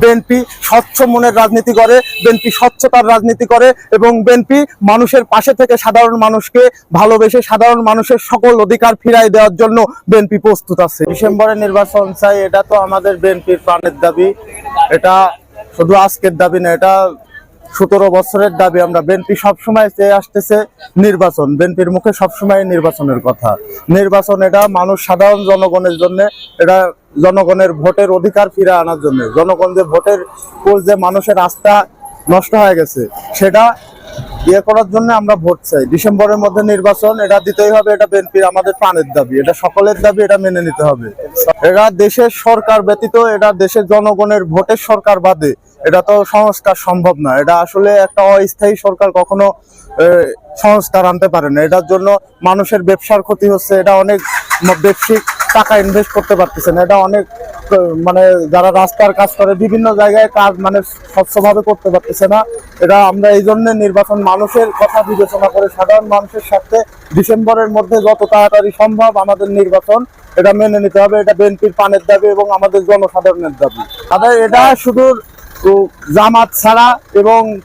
BNP স্বচ্ছ মনের রাজনীতি করে বিএনপি স্বচ্ছতার রাজনীতি করে এবং বিএনপি মানুষের পাশে থেকে সাধারণ মানুষকে ভালোবেসে সাধারণ মানুষের সকল অধিকার ফিরাই দেওয়ার জন্য বিএনপি প্রস্তুত আছে। ডিসেম্বরে নির্বাচন চাই, এটা তো আমাদের বিএনপির প্রাণের দাবি। এটা শুধু আজকের দাবি না, এটা সতেরো বছরের দাবি আমরা বিএনপি সবসময় চেয়ে আসতেছে নির্বাচন। বিএনপির মুখে সবসময় নির্বাচনের কথা। নির্বাচন এটা মানুষ সাধারণ জনগণের জন্য, এটা জনগণের ভোটের অধিকার ফিরে আনার জন্য। জনগণ যে ভোটের যে মানুষের আস্থা নষ্ট হয়ে গেছে, সেটা ইয়ে করার জন্য আমরা ভোট চাই। ডিসেম্বরের মধ্যে নির্বাচন, এটা দিতেই হবে, এটা বিএনপির, আমাদের প্রাণের দাবি। এটা সকলের দাবি, এটা মেনে নিতে হবে। এটা দেশের সরকার ব্যতীত, এটা দেশের জনগণের ভোটের সরকার বাদে। এটা তো সংস্কার সম্ভব না। এটা আসলে একটা অস্থায়ী সরকার কখনো সংস্কার আনতে পারে না। এটার জন্য মানুষের ব্যবসার ক্ষতি হচ্ছে। এটা অনেক ব্যবসায়িক টাকা ইনভেস্ট করতে পারতেছে না। এটা অনেক মানে যারা রাস্তার কাজ করে, বিভিন্ন জায়গায় কাজ মানে স্বচ্ছভাবে করতে পারতেছে না। এটা আমরা এই জন্য নির্বাচন মানুষের কথা বিবেচনা করে, সাধারণ মানুষের সাথে ডিসেম্বরের মধ্যে যত তাড়াতাড়ি সম্ভব আমাদের নির্বাচন এটা মেনে নিতে হবে। এটা বিএনপির পানের দাবি এবং আমাদের জনসাধারণের দাবি। তাদের এটা শুধু জামাত ছাড়া এবং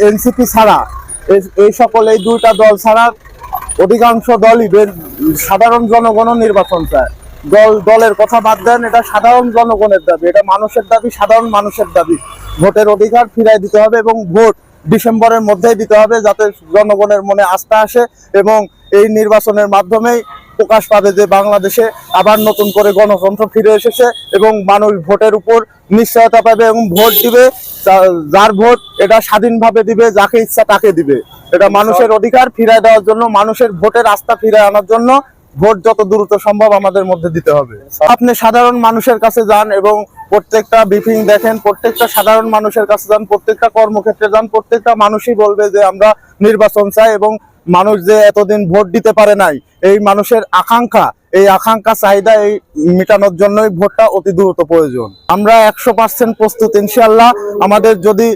এনসিপি ছাড়া এই- সকল এই দুইটা দল ছাড়া অধিকাংশ দলই সাধারণ জনগণও নির্বাচন চায়। দল, দলের কথা বাদ দেন, এটা সাধারণ জনগণের দাবি। এটা মানুষের দাবি, সাধারণ মানুষের দাবি। ভোটের অধিকার ফিরাই দিতে হবে এবং ভোট ডিসেম্বরের মধ্যেই দিতে হবে যাতে জনগণের মনে আস্থা আসে এবং এই নির্বাচনের মাধ্যমেই প্রকাশ পাবে যে বাংলাদেশে আবার নতুন করে গণতন্ত্র ফিরে এসেছে এবং মানুষ ভোটের উপর নিশ্চয়তা পাবে এবং ভোট দিবে যার ভোট এটা স্বাধীনভাবে দিবে, যাকে ইচ্ছা তাকে দিবে। এটা মানুষের অধিকার ফিরায় দেওয়ার জন্য, মানুষের ভোটের আস্থা ফিরায় আনার জন্য ভোট যত দ্রুত সম্ভব আমাদের মধ্যে দিতে হবে। আপনি সাধারণ মানুষের কাছে যান এবং প্রত্যেকটা ব্রিফিং দেখেন, প্রত্যেকটা সাধারণ মানুষের কাছে যান, প্রত্যেকটা কর্মক্ষেত্রে যান, প্রত্যেকটা মানুষই বলবে যে আমরা নির্বাচন চাই এবং মানুষ যে এতদিন ভোট দিতে পারে নাই, এই মানুষের আকাঙ্ক্ষা, এই আকাঙ্ক্ষা, চাহিদা, এই মেটানোর জন্যই ভোটটা অতি দ্রুত প্রয়োজন। আমরা একশো পার্সেন্ট প্রস্তুত ইনশাল্লাহ আমাদের যদি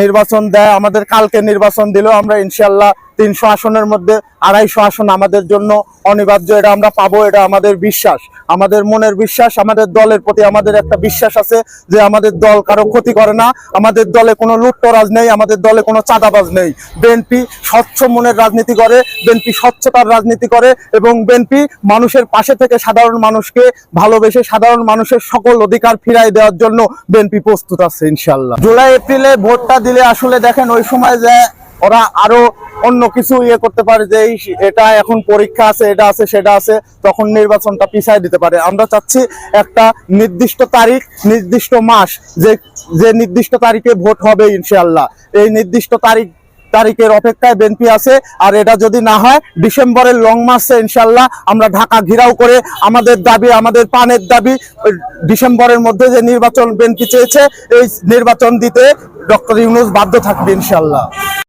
নির্বাচন দেয়, আমাদের কালকে নির্বাচন দিলেও আমরা ইনশাল্লাহ তিনশো আসনের মধ্যে আড়াইশো আসন আমাদের জন্য অনিবার্য, এটা আমরা পাবো, এটা আমাদের বিশ্বাস। আমাদের মনের বিশ্বাস, আমাদের দলের প্রতি আমাদের একটা বিশ্বাস আছে যে আমাদের দল কারও ক্ষতি করে না, আমাদের দলে কোনো লুট্টরাজ নেই, আমাদের দলে কোনো চাঁদাবাজ নেই। বিএনপি স্বচ্ছ মনের রাজনীতি করে, বিএনপি স্বচ্ছতার রাজনীতি করে এবং বিএনপি মানুষের পাশে থেকে সাধারণ মানুষকে ভালোবেসে সাধারণ মানুষের সকল অধিকার ফিরাই দেওয়ার জন্য বিএনপি প্রস্তুত আছে ইনশাল্লাহ জুলাই এপ্রিলে ভোটটা দিলে আসলে দেখেন ওই সময় যে ওরা আরও অন্য কিছু ইয়ে করতে পারে যে এটা এখন পরীক্ষা আছে, এটা আছে, সেটা আছে, তখন নির্বাচনটা পিছাই দিতে পারে। আমরা চাচ্ছি একটা নির্দিষ্ট তারিখ, নির্দিষ্ট মাস, যে যে নির্দিষ্ট তারিখে ভোট হবে ইনশাল্লাহ এই নির্দিষ্ট তারিখ, তারিখের অপেক্ষায় বিএনপি আছে, আর এটা যদি না হয়, ডিসেম্বরের লং মাসে ইনশাল্লাহ আমরা ঢাকা ঘিরাও করে আমাদের দাবি, আমাদের পানের দাবি, ডিসেম্বরের মধ্যে যে নির্বাচন বিএনপি চেয়েছে, এই নির্বাচন দিতে ডক্টর ইউনুস বাধ্য থাকবে ইনশাল্লাহ